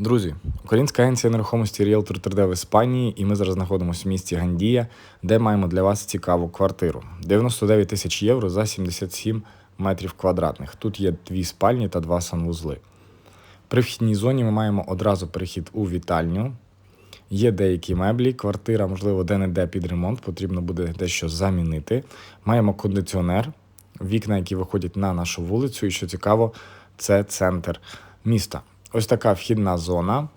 Друзі, українська агенція нерухомості Realtor 3D в Іспанії, і ми зараз знаходимося в місті Гандія, де маємо для вас цікаву квартиру. 99 тисяч євро за 77 метрів квадратних. Тут є дві спальні та два санвузли. При вхідній зоні ми маємо одразу перехід у вітальню. Є деякі меблі, квартира, можливо, де-не-де під ремонт, потрібно буде дещо замінити. Маємо кондиціонер, вікна, які виходять на нашу вулицю, і що цікаво, це центр міста. Ось така вхідна зона.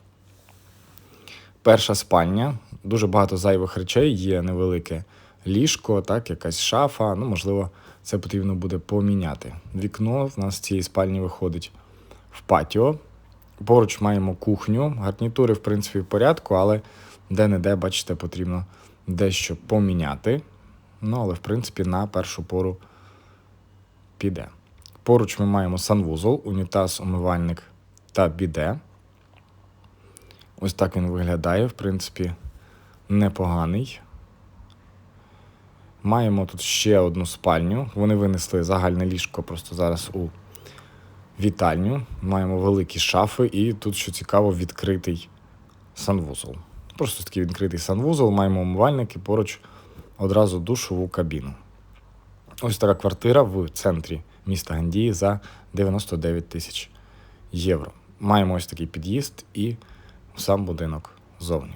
Перша спальня. Дуже багато зайвих речей, є невелике ліжко, так, якась шафа. Ну, можливо, це потрібно буде поміняти. Вікно в нас з цієї спальні виходить в патіо. Поруч маємо кухню. Гарнітури, в принципі, в порядку, але де-не-де, бачите, потрібно дещо поміняти. Ну, але, в принципі, на першу пору піде. Поруч ми маємо санвузол, унітаз, умивальник та біде. Ось так він виглядає, в принципі, непоганий. Маємо тут ще одну спальню. Вони винесли загальне ліжко просто зараз у вітальню. Маємо великі шафи, і тут, що цікаво, відкритий санвузол. Просто такий відкритий санвузол, маємо умивальник і поруч одразу душову кабіну. Ось така квартира в центрі міста Гандії за 99 тисяч євро. Маємо ось такий під'їзд і сам будинок зовні.